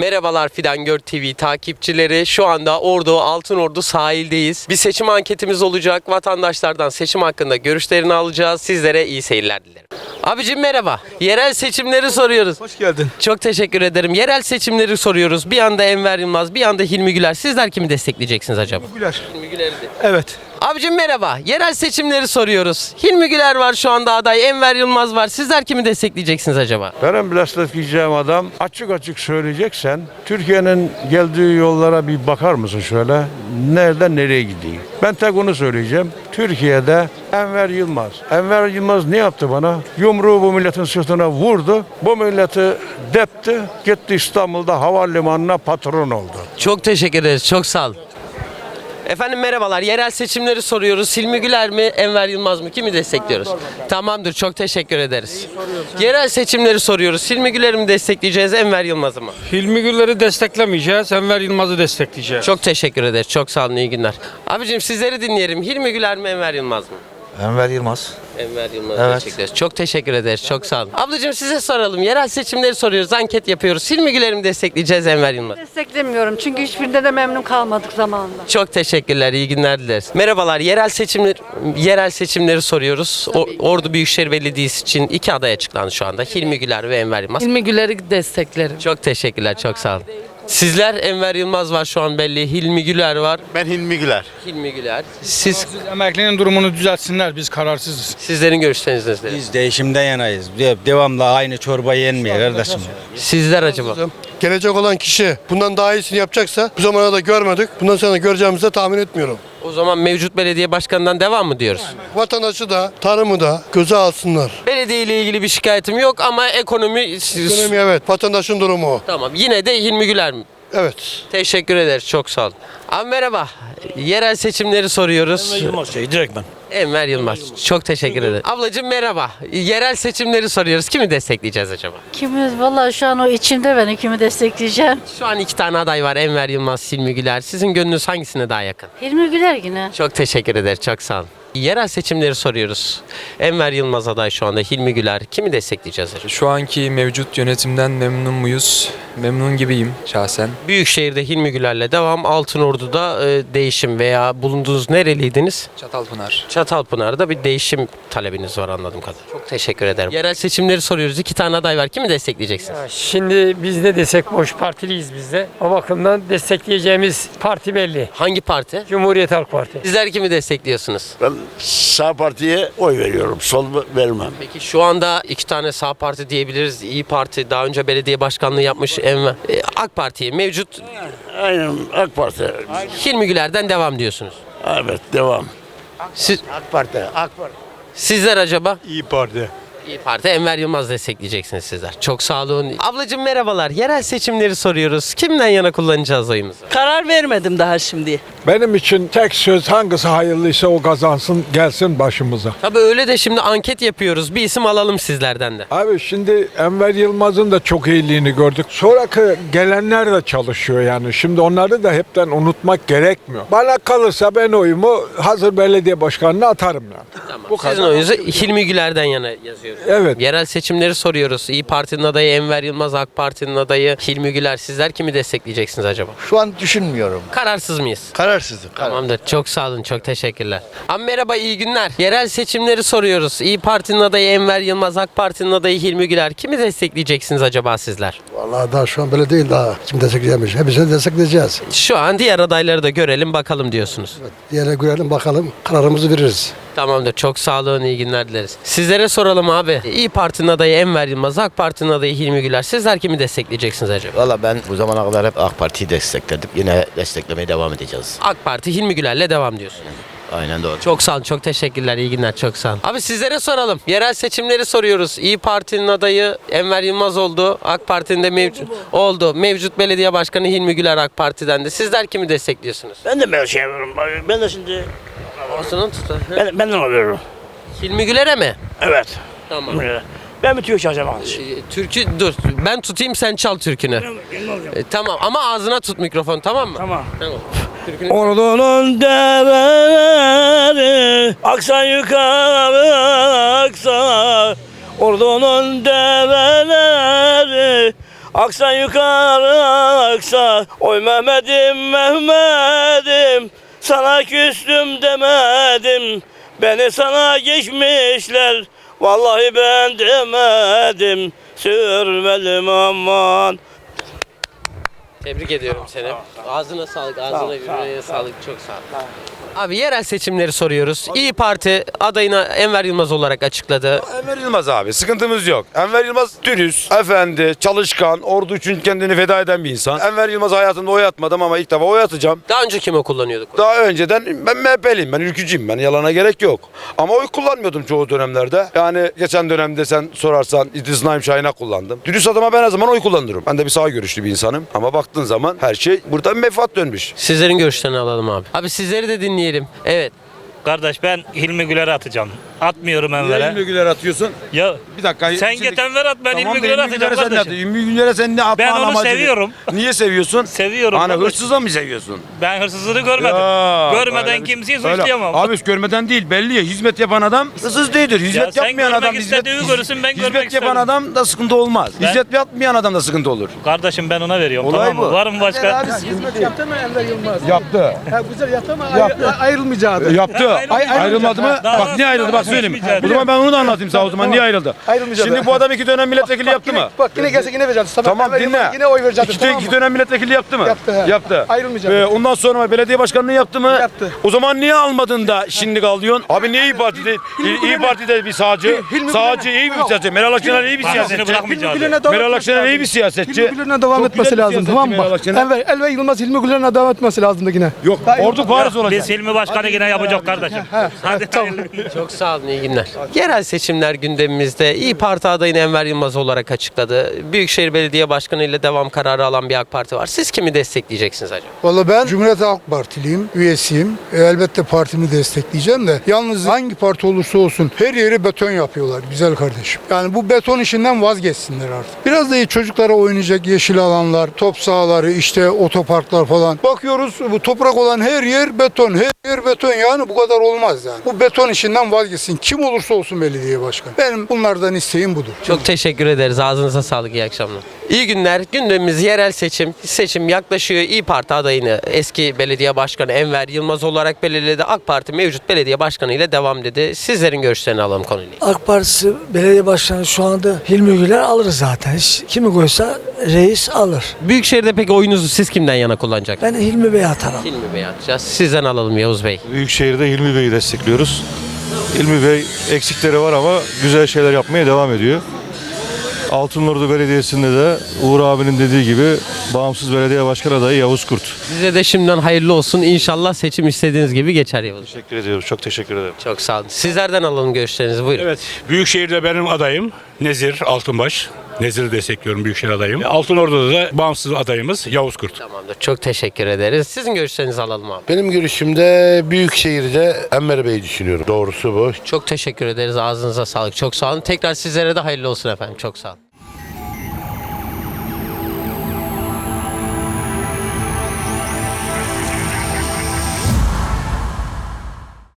Merhabalar Fidan Gör TV takipçileri. Şu anda Ordu Altınordu sahildeyiz. Bir seçim anketimiz olacak. Vatandaşlardan seçim hakkında görüşlerini alacağız. Sizlere iyi seyirler dilerim. Abicim merhaba. Yerel seçimleri soruyoruz. Hoş geldin. Çok teşekkür ederim. Yerel seçimleri soruyoruz. Bir anda Enver Yılmaz, bir anda Hilmi Güler. Sizler kimi destekleyeceksiniz acaba? Güler. Hilmi Güler'i Evet. Abicim merhaba. Yerel seçimleri soruyoruz. Hilmi Güler var şu anda aday. Enver Yılmaz var. Sizler kimi destekleyeceksiniz acaba? Benim destekleyeceğim adam açık açık söyleyeceksen Türkiye'nin geldiği yollara bir bakar mısın şöyle? Nereden nereye gidiyor? Ben tek onu söyleyeceğim. Türkiye'de Enver Yılmaz. Enver Yılmaz ne yaptı bana? Yumruğu bu milletin sırtına vurdu. Bu milleti depti. Gitti İstanbul'da havalimanına patron oldu. Çok teşekkür ederiz. Çok sağ olun. Efendim merhabalar. Yerel seçimleri soruyoruz. Hilmi Güler mi, Enver Yılmaz mı? Kimi destekliyoruz? Tamamdır. Çok teşekkür ederiz. Yerel seçimleri soruyoruz. Hilmi Güler'i mi destekleyeceğiz, Enver Yılmaz'ı mı? Hilmi Güller'i desteklemeyeceğiz. Enver Yılmaz'ı destekleyeceğiz. Çok teşekkür ederiz. Çok sağ olun. İyi günler. Abicim sizleri dinleyelim. Hilmi Güler mi, Enver Yılmaz mı? Enver Yılmaz. Enver Yılmaz Evet. destekliyoruz. Çok teşekkür ederiz. Çok sağ olun. Ablacığım size soralım. Yerel seçimleri soruyoruz. Anket yapıyoruz. Hilmi Güler'i mi destekleyeceğiz, Enver Yılmaz? Desteklemiyorum çünkü hiçbirinde de memnun kalmadık zamanında. Çok teşekkürler. iyi günler dileriz. Merhabalar. Yerel seçimler yerel seçimleri soruyoruz. O- Ordu Büyükşehir Belediyesi için iki aday açıklandı şu anda. Hilmi Güler ve Enver Yılmaz. Hilmi Güler'i desteklerim. Çok teşekkürler. Çok sağ olun. Sizler Enver Yılmaz var şu an belli. Hilmi Güler var. Ben Hilmi Güler. Hilmi Güler. Siz Emeklinin durumunu düzeltsinler. Biz kararsızız. sizlerin görüşlerinizi izleyelim. Biz değişimden yanayız. De- Devamlı aynı çorba yenmiyor kardeşim. Sizler acaba? Gelecek olan kişi bundan daha iyisini yapacaksa bu zamana da görmedik. Bundan sonra göreceğimizi de tahmin etmiyorum. O zaman mevcut belediye başkanından devam mı diyoruz? Vatandaşı da tarımı da göze alsınlar. Belediye ile ilgili bir şikayetim yok ama ekonomi Ekonomi evet vatandaşın durumu o. Tamam. Yine de Hilmi Güler mi? Evet. Teşekkür ederiz. Çok sağ olun. Abi merhaba. Yerel seçimleri soruyoruz. Yılmaz şey direkt ben. Enver Yılmaz. Çok teşekkür ederim. Ablacığım merhaba. Yerel seçimleri soruyoruz. Kimi destekleyeceğiz acaba? Kimi, vallahi şu an o içimde ben kimi destekleyeceğim. Şu an iki tane aday var. Enver Yılmaz, Hilmi Güler. Sizin gönlünüz hangisine daha yakın? Hilmi Güler yine. Çok teşekkür ederiz. Çok sağ olun. Yerel seçimleri soruyoruz. Enver Yılmaz aday şu anda. Hilmi Güler. Kimi destekleyeceğiz acaba? Şu anki mevcut yönetimden memnun muyuz? Memnun gibiyim şahsen. Büyükşehir'de Hilmi Güler'le devam. Altınordu'da e, değişim veya bulunduğunuz nereliydiniz? Çatalpınar. Çatalpınar'da bir değişim talebiniz var anladığım kadarıyla. Çok teşekkür ederim. Yerel seçimleri soruyoruz. İki tane aday var. Kimi destekleyeceksiniz? Şimdi biz ne desek boş partiliyiz biz de. O bakımdan destekleyeceğimiz parti belli. Hangi parti? Cumhuriyet Halk Partisi. Sizler kimi destekliyorsunuz? Ben sağ partiye oy veriyorum. Sol vermem. Peki şu anda iki tane sağ parti diyebiliriz. İyi Parti daha önce belediye başkanlığı yapmış Enver. E, AK Parti'ye mevcut Aynen AK Parti. Hilmi Güler'den devam diyorsunuz. Evet devam. Siz, AK Parti. AK Parti. sizler acaba? İyi Parti. İyi Parti Enver Yılmaz destekleyeceksiniz sizler. Çok sağ olun. Ablacığım merhabalar. Yerel seçimleri soruyoruz. Kimden yana kullanacağız oyumuzu? Karar vermedim daha şimdi. Benim için tek söz hangisi hayırlıysa o kazansın gelsin başımıza. Tabii öyle de şimdi anket yapıyoruz. Bir isim alalım sizlerden de. Abi şimdi Enver Yılmaz'ın da çok iyiliğini gördük. Sonraki gelenler de çalışıyor yani. Şimdi onları da hepten unutmak gerekmiyor. Bana kalırsa ben oyumu hazır belediye başkanına atarım yani. Tamam. Bu Sizin oyunuzu Hilmi Güler'den yana yazıyoruz. Evet. Yerel seçimleri soruyoruz. İyi Parti'nin adayı Enver Yılmaz, AK Parti'nin adayı Hilmi Güler. Sizler kimi destekleyeceksiniz acaba? Şu an düşünmüyorum. Kararsız mıyız? Kararsızım. Tamamdır. Çok sağ olun. Çok teşekkürler. Abi merhaba, iyi günler. Yerel seçimleri soruyoruz. İyi Parti'nin adayı Enver Yılmaz, AK Parti'nin adayı Hilmi Güler. Kimi destekleyeceksiniz acaba sizler? Vallahi daha şu an böyle değil daha. Kim destekleyeceğiz? Hepsini destekleyeceğiz. Şu an diğer adayları da görelim bakalım diyorsunuz. Diğerine görelim bakalım kararımızı veririz. Tamamdır. Çok sağ olun. iyi günler dileriz. Sizlere soralım abi. İyi Parti'nin adayı Enver Yılmaz, AK Parti'nin adayı Hilmi Güler. Sizler kimi destekleyeceksiniz acaba? Valla ben bu zamana kadar hep AK Parti'yi destekledim. Yine desteklemeye devam edeceğiz. AK Parti Hilmi Güler'le devam diyorsun. Aynen doğru. Çok sağ olun, çok teşekkürler, iyi günler, çok sağ olun. Abi sizlere soralım. Yerel seçimleri soruyoruz. İyi Parti'nin adayı Enver Yılmaz oldu. AK Parti'nin de mevcut oldu. Mevcut belediye başkanı Hilmi Güler AK Parti'den de. Sizler kimi destekliyorsunuz? Ben de böyle şey yapıyorum. Ben de şimdi Olsun tutun. ben, ben de alıyorum. Hilmi Güler'e mi? Evet. Tamam. Ben bir Türk çalacağım Ee, Türkü dur. Ben tutayım sen çal türkünü. Ee, tamam ama ağzına tut mikrofon tamam mı? Tamam. Tamam. Türkünü Ordunun develeri aksa yukarı aksa Ordunun develeri Aksa yukarı aksa Oy Mehmet'im Mehmet'im Küstüm demedim Beni sana geçmişler. Vallahi ben demedim Sürmedim aman Tebrik ediyorum seni. Ağzına sağlık, ağzına yüreğine sağlık. Çok sağ ol. Abi yerel seçimleri soruyoruz. İyi Parti adayını Enver Yılmaz olarak açıkladı. Enver Yılmaz abi sıkıntımız yok. Enver Yılmaz dürüst, efendi, çalışkan, ordu için kendini feda eden bir insan. Enver Yılmaz hayatımda oy atmadım ama ilk defa oy atacağım. Daha önce kime kullanıyorduk? Daha önceden ben MHP'liyim, ben ülkücüyüm, ben yalana gerek yok. Ama oy kullanmıyordum çoğu dönemlerde. Yani geçen dönemde sen sorarsan İdris Naim Şahin'e kullandım. Dürüst adama ben her zaman oy kullanırım. Ben de bir sağ görüşlü bir insanım. Ama baktığın zaman her şey burada menfaat dönmüş. Sizlerin görüşlerini alalım abi. Abi sizleri de dinleyelim. Evet. Kardeş ben Hilmi Güler'e atacağım. Atmıyorum Enver'e. Güler atıyorsun? Ya Bir dakika. sen şimdi- git Enver at ben Tamam Hilmi Güler'e Hilmi atacağım Güler'e sen ne kardeşim. Hilmi Güler'e sen ne atman Ben onu amacı seviyorum. Niye seviyorsun? Seviyorum. Hani kardeş. hırsızla mı seviyorsun? Ben hırsızlığı görmedim. Ya, Görmeden öyle kimseyi öyle. suçlayamam. Abi görmeden değil belli ya hizmet yapan adam hırsız değildir. Hizmet sen yapmayan görmek adam hizmet, istediğini görürsün, ben hizmet görmek yapan isterim. adam da sıkıntı olmaz. Ben- Hizmet yapmayan adam da sıkıntı olur. Kardeşim ben ona veriyorum Olay tamam mı? bu. Var mı başka? Yaptı mı Enver Yılmaz? Yaptı. güzel yaptı ama ayrılmayacaktı. Yaptı. Ay- ayrılmadı mı? Daha Bak niye ayrıldı bak söyleyeyim. konuşmayacağız. O zaman ben onu da anlatayım sana o zaman niye ayrıldı. Ayrılmayacaktı. Şimdi bu adam iki dönem milletvekili yaptı mı? Bak yine gelse yine vereceğiz. Tamam dinle. Yine oy vereceğiz. İki, iki dönem milletvekili yaptı mı? Yaptı, he. Yaptı. Ayrılmayacak. Ee, ondan sonra belediye başkanlığı yaptı mı? Yaptı. O zaman niye almadın da şimdi kalıyorsun? Abi niye İyi Parti'de, İyi, İyi Parti'de bir sağcı, Hilmi sağcı iyi bir siyasetçi. Meral Akşener iyi bir Partisini siyasetçi. bırakmayacağız. Meral Akşener iyi bir siyasetçi. Hilmi Güler'e devam Çok etmesi güzel bir lazım siyasetçi tamam mı? Meral Bak, Akşener. Enver, Elve Yılmaz Hilmi Güler'e devam etmesi lazımdı yine. Yok ordu Paris olacak. Biz Hilmi Başkan'ı yine yapacak kardeşim. Hadi tamam. Çok sağ olun, iyi günler. Yerel seçimler gündemimizde. İyi Parti adayını Enver Yılmaz olarak açıkladı. Büyükşehir Belediye Başkanı ile devam kararı alan bir AK Parti var. Siz kimi destekleyeceksiniz acaba? Valla ben Cumhuriyet Halk Partiliyim, üyesiyim. E, elbette partimi destekleyeceğim de yalnız hangi parti olursa olsun her yeri beton yapıyorlar güzel kardeşim. Yani bu beton işinden vazgeçsinler artık. Biraz da iyi çocuklara oynayacak yeşil alanlar, top sahaları, işte otoparklar falan. Bakıyoruz bu toprak olan her yer beton, her yer beton yani bu kadar olmaz yani. Bu beton işinden vazgeçsin. Kim olursa olsun belediye başkanı. Benim bunlardan isteğim budur. Çok teşekkür ederiz. Ağzınıza sağlık. İyi akşamlar. İyi günler. Gündemimiz yerel seçim. Seçim yaklaşıyor. İyi Parti adayını eski belediye başkanı Enver Yılmaz olarak belirledi. AK Parti mevcut belediye başkanı ile devam dedi. Sizlerin görüşlerini alalım konuyla. AK Partisi belediye başkanı şu anda Hilmi Güler alır zaten. Kimi koysa reis alır. Büyükşehir'de peki oyunuzu siz kimden yana kullanacak? Ben Hilmi Bey'e atarım. Hilmi Bey atacağız. Sizden alalım Yavuz Bey. Büyükşehir'de Hilmi Bey'i destekliyoruz. Hilmi Bey eksikleri var ama güzel şeyler yapmaya devam ediyor. Altınordu Belediyesi'nde de Uğur abinin dediği gibi bağımsız belediye başkan adayı Yavuz Kurt. Size de şimdiden hayırlı olsun. İnşallah seçim istediğiniz gibi geçer Yavuz. Teşekkür ediyoruz. Çok teşekkür ederim. Çok sağ olun. Sizlerden alalım görüşlerinizi. Buyurun. Evet. Büyükşehir'de benim adayım Nezir Altınbaş. Nezir'i destekliyorum Büyükşehir adayım. Altınordu'da da bağımsız adayımız Yavuz Kurt. Tamamdır. Çok teşekkür ederiz. Sizin görüşlerinizi alalım abi. Benim görüşümde Büyükşehir'de Enver Bey'i düşünüyorum. Doğrusu bu. Çok teşekkür ederiz. Ağzınıza sağlık. Çok sağ olun. Tekrar sizlere de hayırlı olsun efendim. Çok sağ olun.